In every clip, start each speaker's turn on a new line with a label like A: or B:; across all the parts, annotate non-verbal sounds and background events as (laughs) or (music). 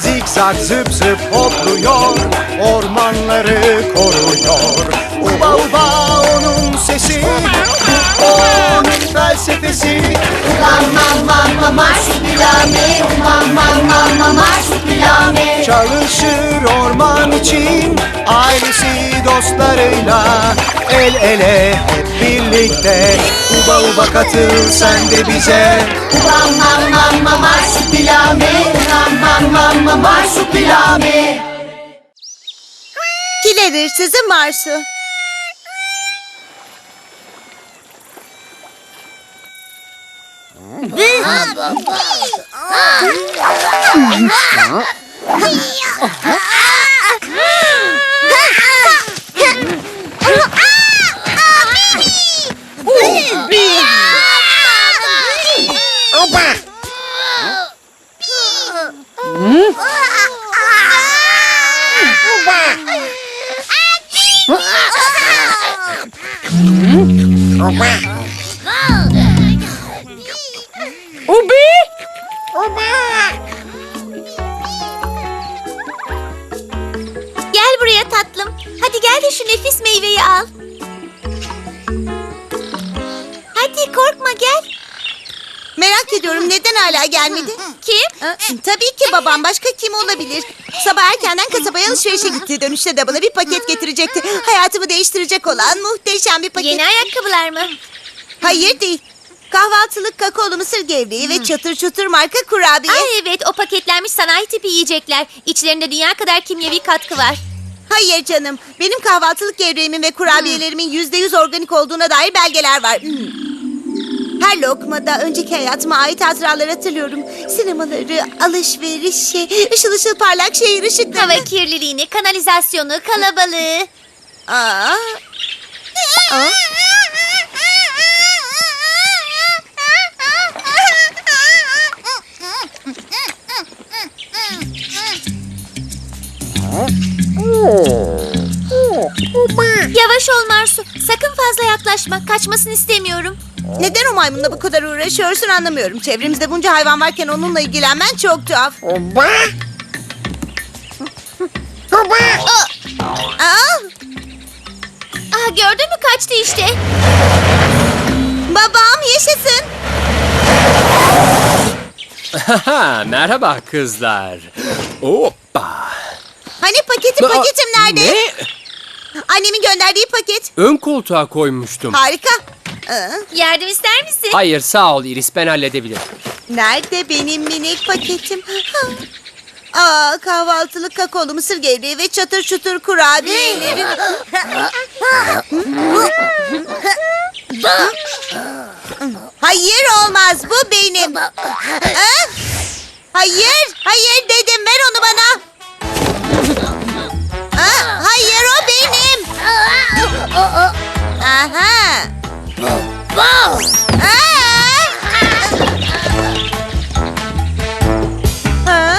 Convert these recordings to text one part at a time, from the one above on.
A: Zikzak zıp zıp hopluyor Ormanları koruyor. Uba uba onun sesi Onun felsefesi.
B: Mam mam mam mam marsupilami Mam mam
A: Çalışır orman için Ailesi dostlarıyla El ele hep birlikte. Uba uba katıl sen de bize.
B: Mam mam mam mam marsupilami Mam mam mam mam marsupilami
C: Kiler hırsızı Marsu.
D: Opa! Hmm? Opa! Hmm? Opa! Ubi! Opa! Hadi şu nefis meyveyi al. Hadi korkma gel.
C: Merak ediyorum neden hala gelmedi?
D: Kim?
C: Ha, Tabii ki babam. Başka kim olabilir? Sabah erkenden kasabaya alışverişe gitti. Dönüşte de bana bir paket getirecekti. Hayatımı değiştirecek olan muhteşem bir paket.
D: Yeni ayakkabılar mı?
C: Hayır değil. Kahvaltılık kakaolu mısır gevreği ve çatır çutur marka kurabiye.
D: Ay evet o paketlenmiş sanayi tipi yiyecekler. İçlerinde dünya kadar kimyevi katkı var.
C: Hayır canım. Benim kahvaltılık gevreğimin ve kurabiyelerimin yüzde yüz organik olduğuna dair belgeler var. Her lokmada önceki hayatıma ait hatıralar hatırlıyorum. Sinemaları, alışverişi, ışıl ışıl parlak şehir ışıkları.
D: Hava kirliliğini, kanalizasyonu, kalabalığı.
C: Aa. Aa.
D: Yaklaşma. Kaçmasını istemiyorum.
C: Neden o maymunla bu kadar uğraşıyorsun anlamıyorum. Çevremizde bunca hayvan varken onunla ilgilenmen çok tuhaf. Aa,
D: Ah gördün mü kaçtı işte.
C: babam yaşasın.
E: Haha, merhaba kızlar. Hoppa.
C: Hani paketim paketim nerede?
E: Ne?
C: Annemin gönderdiği paket.
E: Ön koltuğa koymuştum.
C: Harika. Aa,
D: Yardım ister misin?
E: Hayır sağ ol Iris ben halledebilirim.
C: nerede benim minik paketim? Ha. Aa, kahvaltılık kakaolu mısır gevreği ve çatır çutur kurabiyelerim. Hayır olmaz bu benim. Ha? Hayır, hayır dedim ver onu bana. Ha? Aha. Aa! Ha?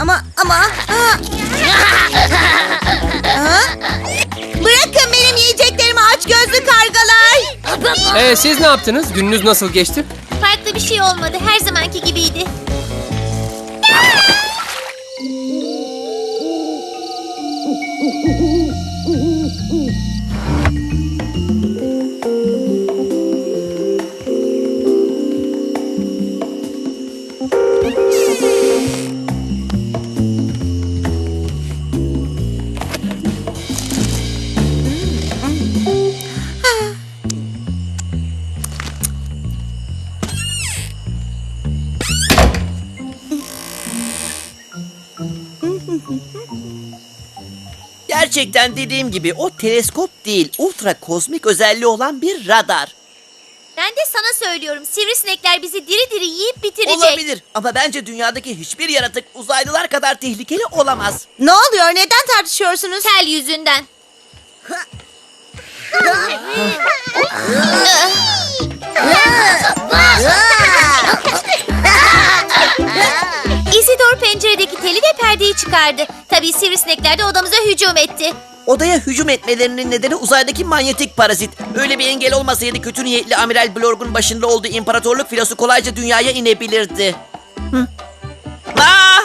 C: Ama ama ha. Ha? Bırakın benim yiyeceklerimi aç gözlü kargalar.
E: Ee, siz ne yaptınız? Gününüz nasıl geçti?
D: Farklı bir şey olmadı. Her zamanki gibiydi.
F: Gerçekten dediğim gibi o teleskop değil, ultra kozmik özelliği olan bir radar.
D: Ben de sana söylüyorum. Sivrisinekler bizi diri diri yiyip bitirecek.
F: Olabilir ama bence dünyadaki hiçbir yaratık uzaylılar kadar tehlikeli olamaz.
C: Ne oluyor? Neden tartışıyorsunuz?
D: Tel yüzünden. (laughs) Penceredeki teli ve perdeyi çıkardı. Tabii sivrisinekler de odamıza hücum etti.
F: Odaya hücum etmelerinin nedeni uzaydaki manyetik parazit. Öyle bir engel olmasaydı kötü niyetli Amiral Blorg'un başında olduğu imparatorluk filosu kolayca dünyaya inebilirdi. Hı? Aa!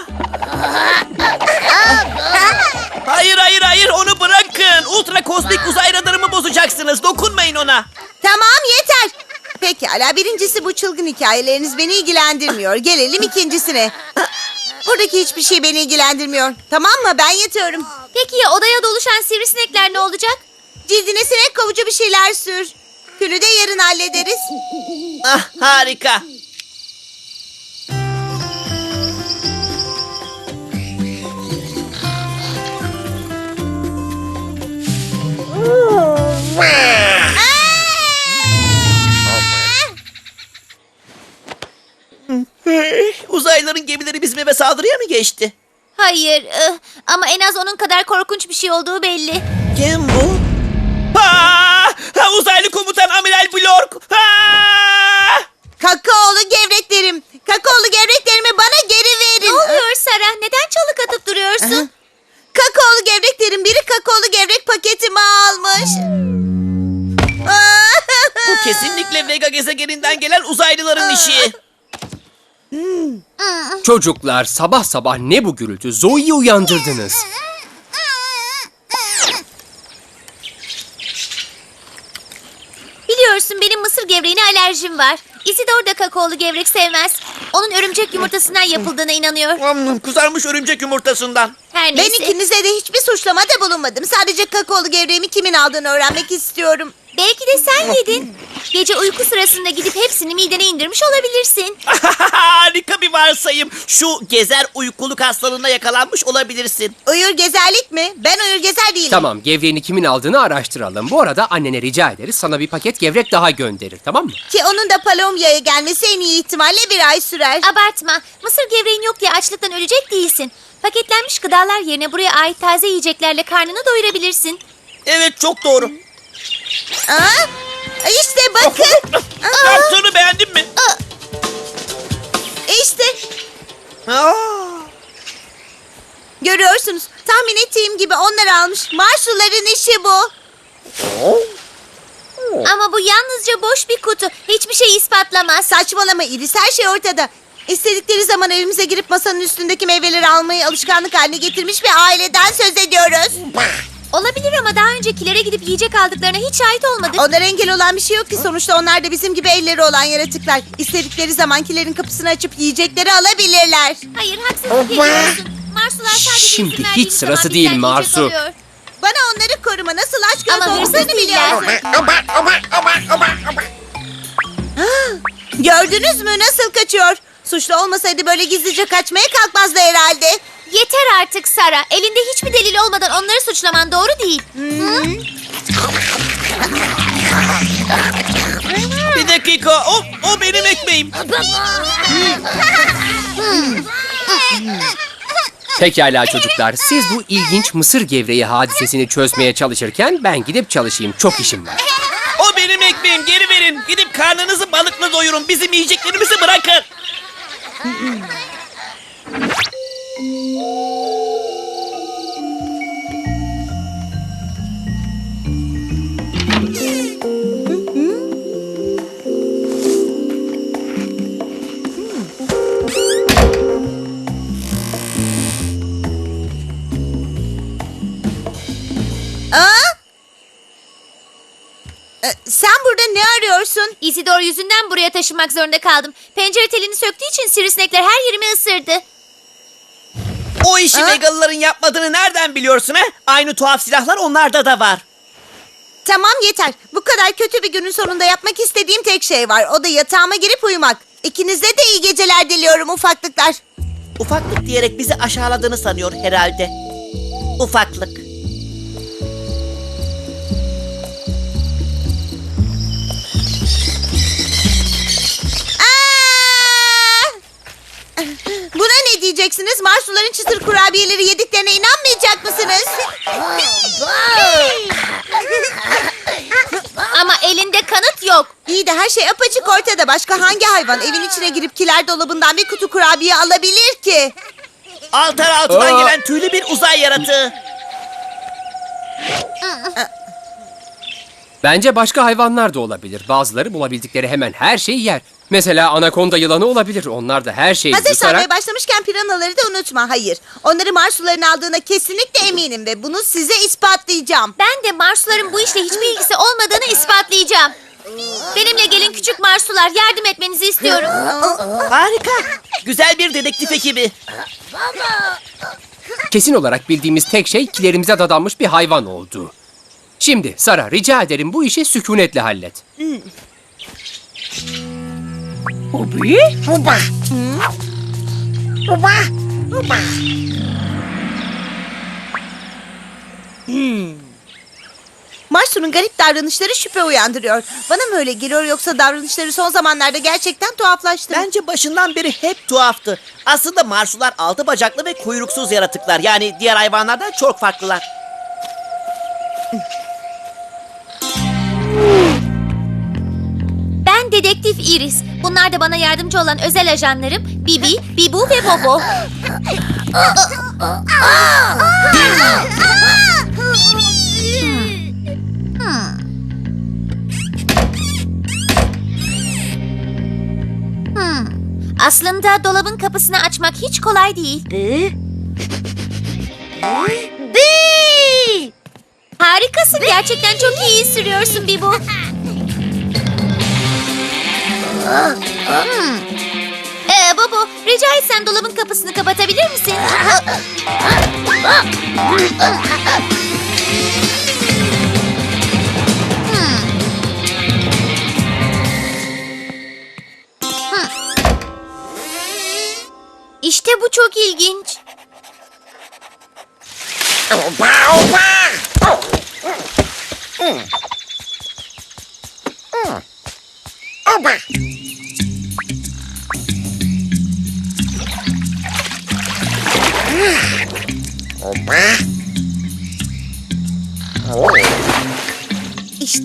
F: Hayır hayır hayır onu bırakın. Ultra kozmik uzay radarımı bozacaksınız. Dokunmayın ona.
C: Tamam yeter. Pekala birincisi bu çılgın hikayeleriniz beni ilgilendirmiyor. Gelelim ikincisine. (laughs) Buradaki hiçbir şey beni ilgilendirmiyor. Tamam mı? Ben yatıyorum.
D: Peki ya odaya doluşan sivrisinekler ne olacak?
C: Cildine sinek kovucu bir şeyler sür. Külü de yarın hallederiz.
F: Ah harika. Uzaylıların gemileri bizim eve saldırıya mı geçti?
D: Hayır ıh, ama en az onun kadar korkunç bir şey olduğu belli.
F: Kim bu?
E: Çocuklar sabah sabah ne bu gürültü? Zoe'yi uyandırdınız.
D: Biliyorsun benim mısır gevreğine alerjim var. Isidor da kakaolu gevrek sevmez. Onun örümcek yumurtasından yapıldığına inanıyor.
F: Hmm, Kızarmış örümcek yumurtasından.
D: Her
C: Ben
D: neyse.
C: ikinize de hiçbir suçlamada bulunmadım. Sadece kakaolu gevreğimi kimin aldığını öğrenmek istiyorum.
D: Belki de sen yedin. Gece uyku sırasında gidip hepsini midene indirmiş olabilirsin. (laughs)
F: Harika bir varsayım. Şu gezer uykuluk hastalığına yakalanmış olabilirsin.
C: Uyur gezerlik mi? Ben uyur gezer değilim.
E: Tamam gevreğini kimin aldığını araştıralım. Bu arada annene rica ederiz sana bir paket gevrek daha gönderir tamam mı?
C: Ki onun da Palombiya'ya gelmesi en iyi ihtimalle bir ay sürer.
D: Abartma. Mısır gevreğin yok diye açlıktan ölecek değilsin. Paketlenmiş gıdalar yerine buraya ait taze yiyeceklerle karnını doyurabilirsin.
F: Evet çok doğru.
C: Aa, işte bakın. (laughs)
F: Kartonu beğendin mi?
C: İşte görüyorsunuz. Tahmin ettiğim gibi onlar almış. Marşluların işi bu.
D: Ama bu yalnızca boş bir kutu. Hiçbir şey ispatlamaz.
C: Saçmalama Iris her şey ortada. İstedikleri zaman evimize girip masanın üstündeki meyveleri almayı alışkanlık haline getirmiş bir aileden söz ediyoruz.
D: Olabilir ama daha öncekilere gidip yiyecek aldıklarına hiç şahit olmadık.
C: Onlara engel olan bir şey yok ki sonuçta onlar da bizim gibi elleri olan yaratıklar. İstedikleri zamankilerin kapısını açıp yiyecekleri alabilirler.
D: Hayır haksızlık ediyorsun. Marsular sadece
E: Şimdi
D: izin
E: hiç
D: verdiğimiz
E: sırası
D: zaman
E: değil
D: bizden
E: Marsu.
D: alıyor.
C: Bana onları koruma nasıl aç göz
D: Ama hırsız
C: olduklarını
D: değiller.
C: biliyorsun. Gördünüz mü nasıl kaçıyor? Suçlu olmasaydı böyle gizlice kaçmaya kalkmazdı herhalde.
D: Yeter artık Sara. Elinde hiçbir delil olmadan onları suçlaman doğru değil. Hı?
F: Bir dakika. O, o benim ekmeğim.
E: Pekala çocuklar siz bu ilginç mısır gevreği hadisesini çözmeye çalışırken ben gidip çalışayım. Çok işim var.
F: O benim ekmeğim. Geri verin. Gidip karnınızı balıkla doyurun. Bizim yiyeceklerimizi bırakın.
C: Ee, sen burada ne arıyorsun?
D: Isidor yüzünden buraya taşınmak zorunda kaldım. Pencere telini söktüğü için sivrisinekler her yerimi ısırdı.
F: O işi
C: Ha?
F: Vegalıların yapmadığını nereden biliyorsun he? Aynı tuhaf silahlar onlarda da var.
C: Tamam yeter. Bu kadar kötü bir günün sonunda yapmak istediğim tek şey var. O da yatağıma girip uyumak. İkinize de iyi geceler diliyorum ufaklıklar.
F: Ufaklık diyerek bizi aşağıladığını sanıyor herhalde. Ufaklık.
C: Diyeceksiniz? Marsuların çıtır kurabiyeleri yediklerine inanmayacak mısınız? (laughs)
D: Ama elinde kanıt yok.
C: İyi de her şey apaçık ortada. Başka hangi hayvan evin içine girip kiler dolabından bir kutu kurabiye alabilir ki?
F: Altar altından
E: Aa!
F: gelen tüylü bir uzay yaratığı.
E: Bence başka hayvanlar da olabilir. Bazıları bulabildikleri hemen her şeyi yer. Mesela anakonda yılanı olabilir. Onlar da her şeyi
C: Hazır
E: yutarak...
C: saymaya başlamışken piranaları da unutma. Hayır. Onları Marsuların aldığına kesinlikle eminim ve bunu size ispatlayacağım.
D: Ben de Marsuların bu işle hiçbir ilgisi olmadığını ispatlayacağım. Benimle gelin küçük Marsular yardım etmenizi istiyorum.
F: Harika. Güzel bir dedektif ekibi.
E: Kesin olarak bildiğimiz tek şey kilerimize dadanmış bir hayvan oldu. Şimdi Sara rica ederim bu işi sükunetle hallet.
C: Marsu'nun garip davranışları şüphe uyandırıyor. Bana mı öyle geliyor yoksa davranışları son zamanlarda gerçekten tuhaflaştı? mı?
F: Bence başından beri hep tuhaftı. Aslında marsular altı bacaklı ve kuyruksuz yaratıklar. Yani diğer hayvanlardan çok farklılar.
D: Dedektif Iris. Bunlar da bana yardımcı olan özel ajanlarım Bibi, Bibu ve Bobo. Hmm. Aslında dolabın kapısını açmak hiç kolay değil. Harikasın. Gerçekten çok iyi sürüyorsun Bibu. Ee, Bobo, rica etsem dolabın kapısını kapatabilir misin? İşte bu çok ilginç.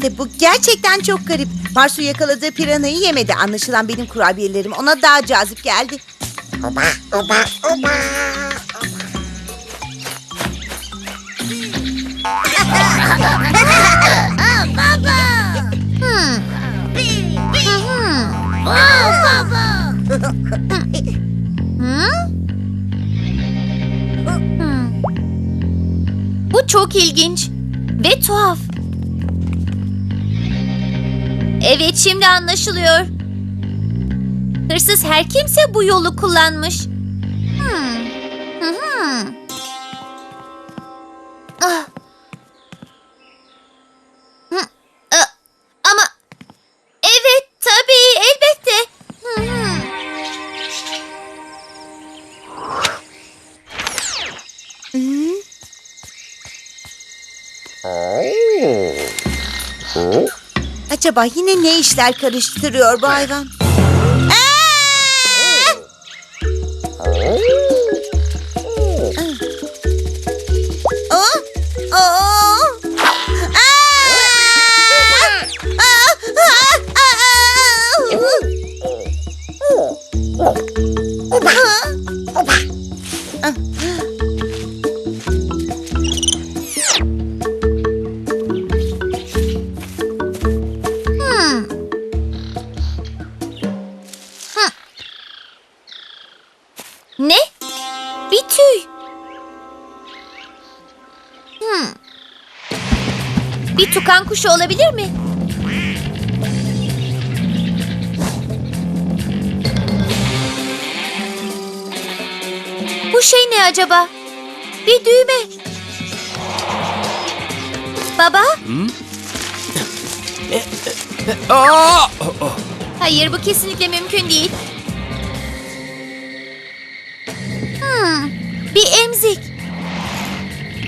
C: İşte bu gerçekten çok garip. Marsu yakaladığı piranayı yemedi. Anlaşılan benim kurabiyelerim ona daha cazip geldi.
D: Bu çok ilginç ve tuhaf. Evet şimdi anlaşılıyor. Hırsız her kimse bu yolu kullanmış. Hmm. Hı hı. Ah.
C: Acaba yine ne işler karıştırıyor bu hayvan?
D: Acaba? Bir düğme. Baba? (laughs)
E: Aa!
D: Hayır bu kesinlikle mümkün değil. Hmm, bir emzik.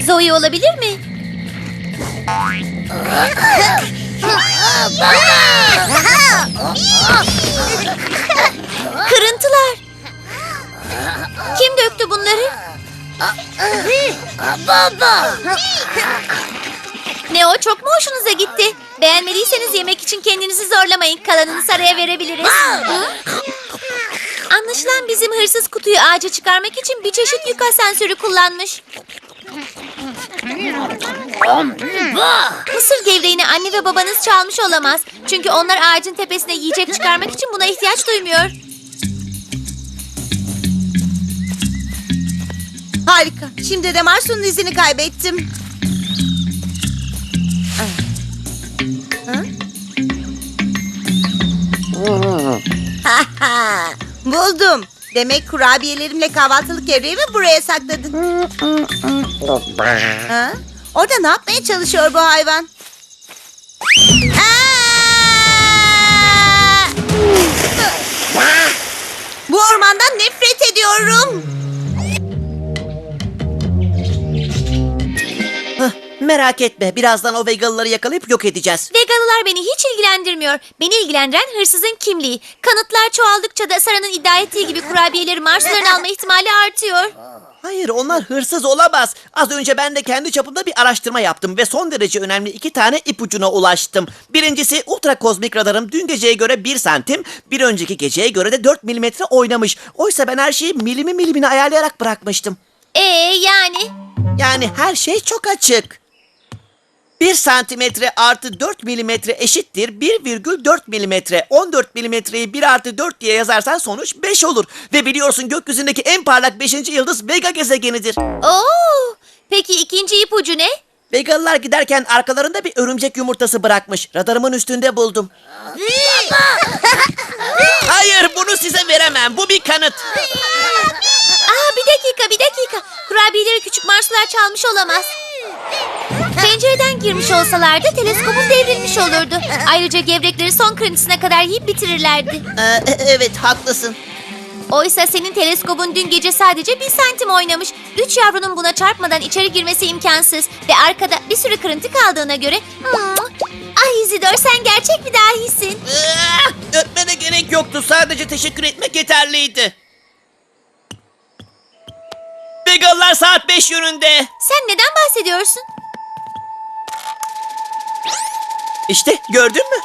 D: Zoe olabilir mi? Kırıntılar. Kim döktü bunları? Baba. Ne o çok mu hoşunuza gitti? Beğenmediyseniz yemek için kendinizi zorlamayın. Kalanını saraya verebiliriz. Anlaşılan bizim hırsız kutuyu ağaca çıkarmak için bir çeşit yük asansörü kullanmış. Mısır gevreğini anne ve babanız çalmış olamaz. Çünkü onlar ağacın tepesine yiyecek çıkarmak için buna ihtiyaç duymuyor.
C: Harika. Şimdi de Marsu'nun izini kaybettim. (laughs) Buldum. Demek kurabiyelerimle kahvaltılık gevreğimi buraya sakladın. (laughs) Ha? Orada ne yapmaya çalışıyor bu hayvan? Bu ormandan nefret ediyorum.
F: Merak etme birazdan o Vegalıları yakalayıp yok edeceğiz.
D: Vegalılar beni hiç ilgilendirmiyor. Beni ilgilendiren hırsızın kimliği. Kanıtlar çoğaldıkça da Sara'nın iddia ettiği gibi kurabiyeleri Marsuların (laughs) alma ihtimali artıyor.
F: Hayır onlar hırsız olamaz. Az önce ben de kendi çapımda bir araştırma yaptım ve son derece önemli iki tane ipucuna ulaştım. Birincisi ultra kozmik radarım dün geceye göre 1 santim, bir önceki geceye göre de 4 milimetre oynamış. Oysa ben her şeyi milimi milimine ayarlayarak bırakmıştım.
D: Ee yani?
F: Yani her şey çok açık. 1 santimetre artı 4 milimetre eşittir 1,4 milimetre. 14 milimetreyi 1 artı 4 diye yazarsan sonuç 5 olur. Ve biliyorsun gökyüzündeki en parlak 5. yıldız Vega gezegenidir.
D: Oo. Peki ikinci ipucu ne?
F: Vegalılar giderken arkalarında bir örümcek yumurtası bırakmış. Radarımın üstünde buldum. (laughs) Hayır bunu size veremem. Bu bir kanıt.
D: Aa bir dakika bir dakika. Kurabiyeleri küçük Marslılar çalmış olamaz. Pencereden girmiş olsalardı teleskopun devrilmiş olurdu. Ayrıca gevrekleri son kırıntısına kadar yiyip bitirirlerdi.
F: Ee, evet haklısın.
D: Oysa senin teleskobun dün gece sadece bir santim oynamış. Üç yavrunun buna çarpmadan içeri girmesi imkansız. Ve arkada bir sürü kırıntı kaldığına göre... Hmm. Ay Izidor sen gerçek bir dahisin.
F: Ah, Öpmene gerek yoktu. Sadece teşekkür etmek yeterliydi. Vegalılar saat 5 yönünde.
D: Sen neden bahsediyorsun?
F: İşte gördün mü?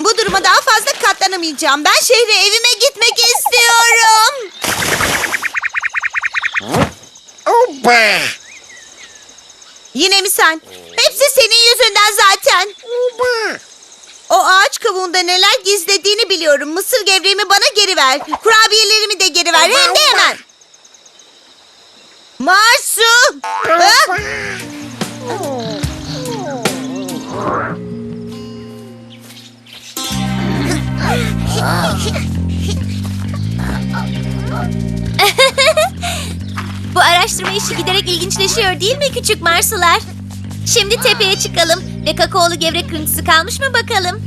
C: Bu duruma daha fazla katlanamayacağım. Ben şehre evime gitmek istiyorum. Yine mi sen? Hepsi senin yüzünden zaten. O ağaç kavuğunda neler gizlediğini biliyorum. Mısır gevreğimi bana geri ver. Kurabiyelerimi de geri ver. Hem de hemen. Marsu! Ha? (laughs)
D: Bu araştırma işi giderek ilginçleşiyor değil mi küçük Marslılar? Şimdi tepeye çıkalım ve kakaolu gevrek kırıntısı kalmış mı bakalım.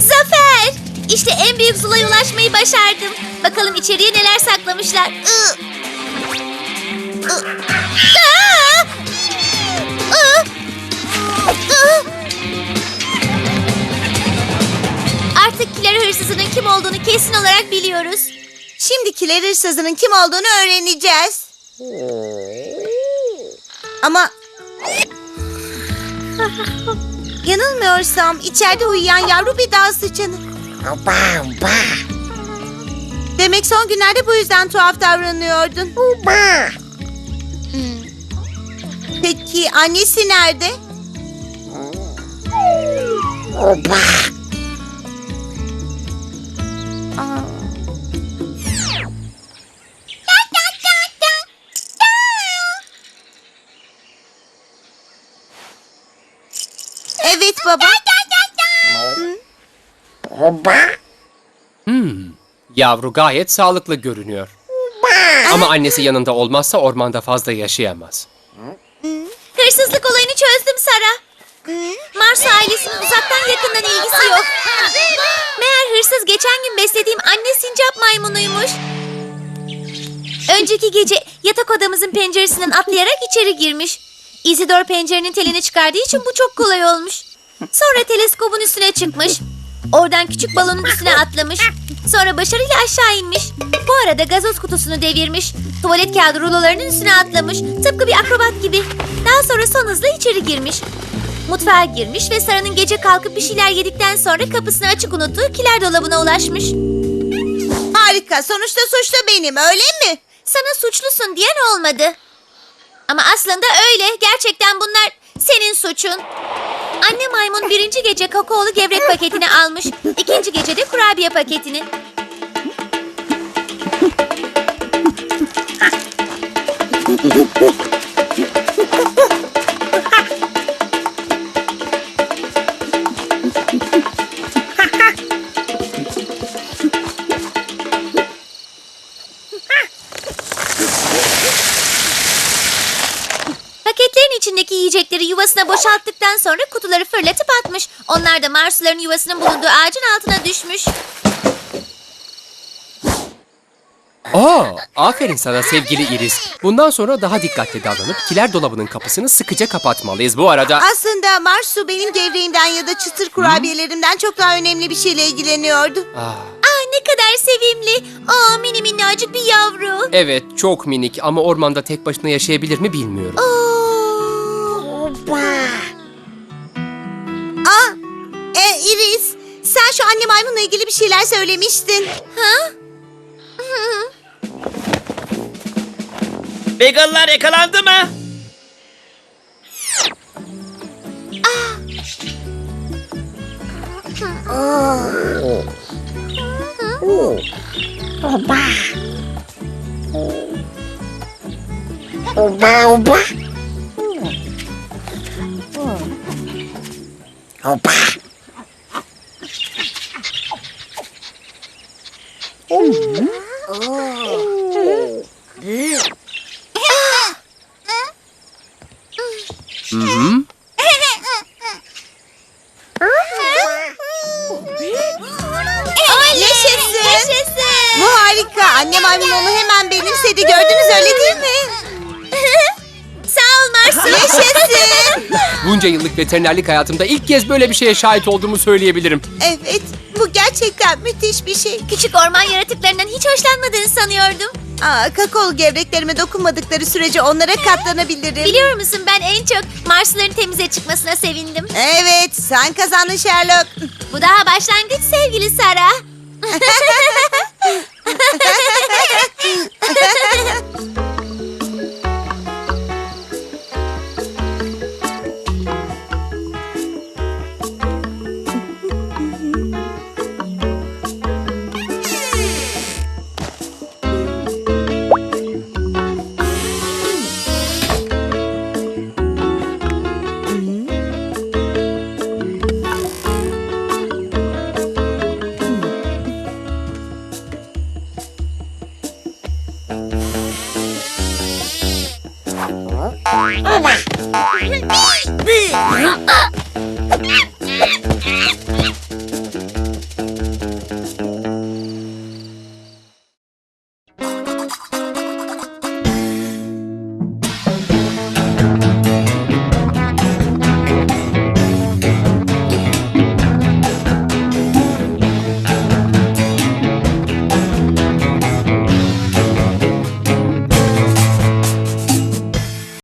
D: Zafer! İşte en büyük zulaya ulaşmayı başardım. Bakalım içeriye neler saklamışlar. Iı. Aa! Kesin olarak biliyoruz.
C: Şimdi kiler hırsızının kim olduğunu öğreneceğiz. Ama... Yanılmıyorsam içeride uyuyan yavru bir dağ sıçanı. Demek son günlerde bu yüzden tuhaf davranıyordun. Hmm. Peki annesi nerede? Evet baba.
E: Yavru gayet sağlıklı görünüyor. Ama annesi yanında olmazsa ormanda fazla yaşayamaz.
D: Hırsızlık olayını çözdüm Sara. Mars ailesinin uzaktan yakından ilgisi yok. Meğer hırsız geçen gün beslediğim anne sincap maymunuymuş. Önceki gece yatak odamızın penceresinden atlayarak içeri girmiş. Isidor pencerenin telini çıkardığı için bu çok kolay olmuş. Sonra teleskobun üstüne çıkmış. Oradan küçük balonun üstüne atlamış. Sonra başarıyla aşağı inmiş. Bu arada gazoz kutusunu devirmiş. Tuvalet kağıdı rulolarının üstüne atlamış. Tıpkı bir akrobat gibi. Daha sonra son hızla içeri girmiş. Mutfağa girmiş ve Sara'nın gece kalkıp bir şeyler yedikten sonra kapısını açık unuttuğu kiler dolabına ulaşmış.
C: Harika. Sonuçta suçlu benim öyle mi?
D: Sana suçlusun diyen olmadı. Ama aslında öyle. Gerçekten bunlar senin suçun. Anne maymun birinci gece kakaolu gevrek paketini almış. ikinci gece de kurabiye paketini. (laughs) yiyecekleri yuvasına boşalttıktan sonra kutuları fırlatıp atmış. Onlar da marsuların yuvasının bulunduğu ağacın altına düşmüş.
E: Aa, aferin sana sevgili Iris. Bundan sonra daha dikkatli davranıp kiler dolabının kapısını sıkıca kapatmalıyız. Bu arada...
C: Aslında Marsu benim gevreğimden ya da çıtır kurabiyelerimden çok daha önemli bir şeyle ilgileniyordu.
E: Aa,
D: Aa ne kadar sevimli. Aa mini minnacık bir yavru.
E: evet, çok minik ama ormanda tek başına yaşayabilir mi bilmiyorum.
C: Aa, e, Iris, sen şu anne maymunla ilgili bir şeyler söylemiştin.
D: Ha?
F: Vegalılar yakalandı mı?
C: Oh,
E: Bunca yıllık veterinerlik hayatımda ilk kez böyle bir şeye şahit olduğumu söyleyebilirim.
C: Evet, bu gerçekten müthiş bir şey.
D: Küçük orman yaratıklarından hiç hoşlanmadığını sanıyordum.
C: Aa, kakol gevreklerime dokunmadıkları sürece onlara katlanabilirim.
D: Biliyor musun ben en çok Marslıların temize çıkmasına sevindim.
C: Evet, sen kazandın Sherlock.
D: Bu daha başlangıç sevgili Sara. (laughs) (laughs)